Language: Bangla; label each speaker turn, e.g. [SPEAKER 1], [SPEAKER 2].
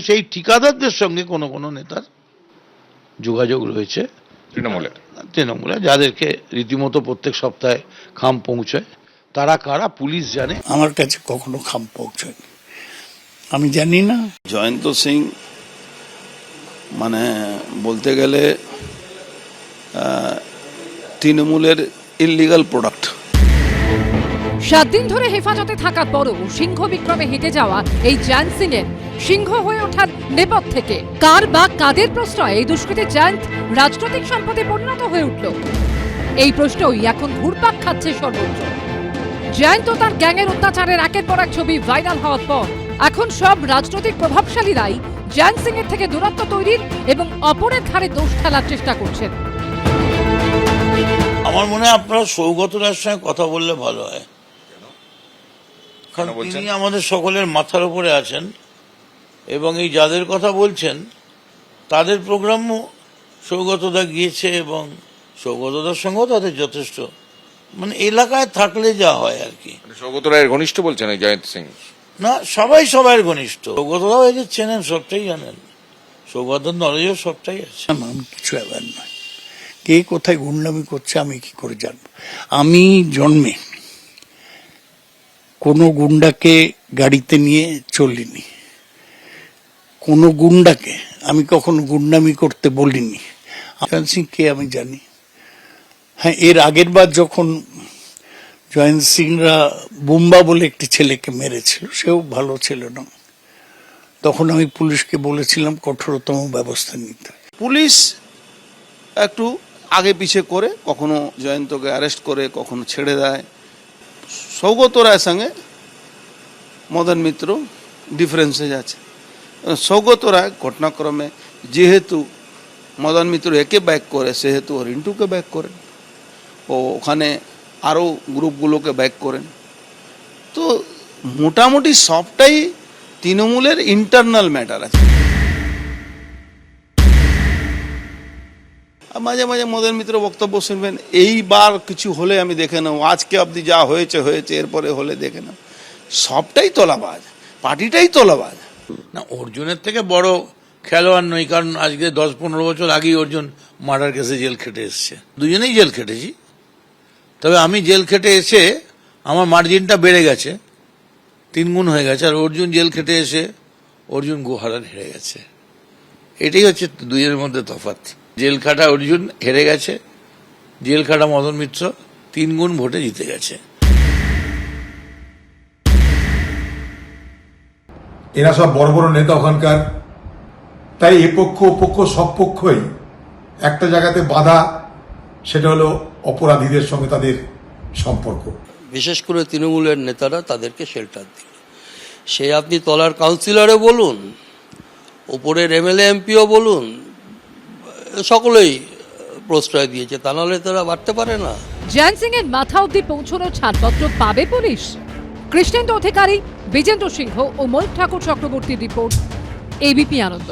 [SPEAKER 1] সেই ঠিকাদারদের সঙ্গে কোনো কোনো নেতার যোগাযোগ রয়েছে।
[SPEAKER 2] তৃণমূলের।
[SPEAKER 1] তৃণমূলে যাদেরকে রীতিমতো প্রত্যেক সপ্তাহে খাম পৌঁছয় তারা কারা পুলিশ জানে?
[SPEAKER 3] আমার কাছে কখনো খাম পৌঁছয়নি আমি জানি না।
[SPEAKER 4] জয়ন্ত সিং মানে বলতে গেলে আহ, তৃণমূলের ইললিগাল প্রোডাক্ট
[SPEAKER 5] সাত দিন ধরে হেফাজতে থাকার পরও সিংহ বিক্রমে হেঁটে যাওয়া এই জ্যান সিং এর সিংহ হয়ে ওঠার নেপথ থেকে। কার বা কাদের প্রশ্রয় এই দুষ্কৃতী জায়ান্ট রাজনৈতিক সম্পদে পরিণত হয়ে উঠল? এই প্রশ্নই এখন ঘুরপাক খাচ্ছে সর্বত্র। জয়ন্ত তার গ্যাংয়ের অত্যাচারের একের পর এক ছবি ভাইরাল হওয়ার পর এখন সব রাজনৈতিক প্রভাবশালীরাই জ্যান সিং এর থেকে দূরত্ব তৈরির এবং অপরের ঘাড়ে দোষ ঠেলার চেষ্টা করছেন।
[SPEAKER 1] আমার মনে হয় আপনারা সৌগত সঙ্গে কথা বললে ভালো হয়। কারণ
[SPEAKER 2] কেন
[SPEAKER 1] তিনি আমাদের সকলের মাথার উপরে আছেন। এবং এই যাদের কথা বলছেন তাদের প্রোগ্রামও সৌগতদা গিয়েছে এবং সৌগতদার সঙ্গেও তাদের যথেষ্ট। মানে এলাকায় থাকলে যা হয় আর কি।
[SPEAKER 2] মানে সৌগত রায়ের ঘনিষ্ঠ বলছেন এই জয়ন্ত সিং।
[SPEAKER 1] না সবাই সবার ঘনিষ্ঠ। সৌগতদাও এদের চেনেন সবটাই জানেন। সৌগতর নলেজও সবটাই আছে।
[SPEAKER 3] না, আমি কিছু অ্যাওয়ার নয়। কে কোথায় গুন্ডামি করছে আমি কি করে জানব? আমি জন্মে কোনো গুন্ডাকে গাড়িতে নিয়ে চলিনি। কোনো গুন্ডাকে আমি কখনো গুন্ডামি করতে বলিনি। আফগান সিং কে আমি জানি। হ্যাঁ এর আগের বার যখন জয়ন্ত সিংরা বুম্বা বলে একটি ছেলেকে মেরেছিল, সেও ভালো ছিল না তখন আমি পুলিশকে বলেছিলাম, কঠোরতম ব্যবস্থা নিতে।
[SPEAKER 4] পুলিশ একটু আগে পিছে করে, কখনো জয়ন্তকে অ্যারেস্ট করে, কখনো ছেড়ে দেয়। সৌগত রায়ের সঙ্গে মদন মিত্র ডিফারেন্সেস আছে সৌগত রায় ঘটনাক্রমে যেহেতু মদন মিত্র একে ব্যাক করে, সেহেতু রিন্টুকে ব্যাক করেন। ও ওখানে আরও গ্রুপগুলোকে ব্যাক করেন। তো মোটামুটি সবটাই তৃণমূলের ইন্টারনাল ম্যাটার আছে। মাঝে মাঝে মদন মিত্র বক্তব্য শুনবেন, এইবার কিছু হলে আমি দেখে নেব, আজকে অবধি যা হয়েছে হয়েছে, এরপরে হলে দেখে নেব। সবটাই তোলাবাজ, পার্টিটাই তোলাবাজ।
[SPEAKER 1] না, অর্জুনের থেকে বড় খেলোয়াড় নই, কারণ আজকে দশ পনেরো বছর আগেই অর্জুন মার্ডার কেসে জেল খেটে এসছে। দুজনেই জেল খেটেছি। তবে আমি জেল খেটে এসে আমার মার্জিনটা বেড়ে গেছে তিন গুণ হয়ে গেছে, আর অর্জুন জেল খেটে এসে অর্জুন গুহারান হেরে গেছে। এটাই হচ্ছে দুইয়ের মধ্যে তফাৎ। জেল খাটা অর্জুন হেরে গেছে, জেল খাটা মদন মিত্র তিন গুণ ভোটে জিতে গেছে।
[SPEAKER 6] এরা সব বড় বড় নেতা ওখানকার। তাই এ পক্ষ ও পক্ষ সব পক্ষই একটা জায়গাতে বাধা সেটা হলো অপরাধীদের সঙ্গে তাদের সম্পর্ক।
[SPEAKER 7] বিশেষ করে তৃণমূলের নেতারা তাদেরকে শেল্টার দিল। সে আপনি তলার কাউন্সিলরে বলুন ওপরের এমএলএ এমপিও বলুন সকলেই প্রশ্রয় দিয়েছে। তা নাহলে তারা বাড়তে পারে না।
[SPEAKER 5] জ্যান সিং এর মাথা অব্দি পৌঁছানোর ছাড়পত্র পাবে পুলিশ? কৃষ্ণেন্দু অধিকারী বিজেন্দ্র সিংহ ও ময়ূর ঠাকুর চক্রবর্তীর রিপোর্ট এবিপি আনন্দ।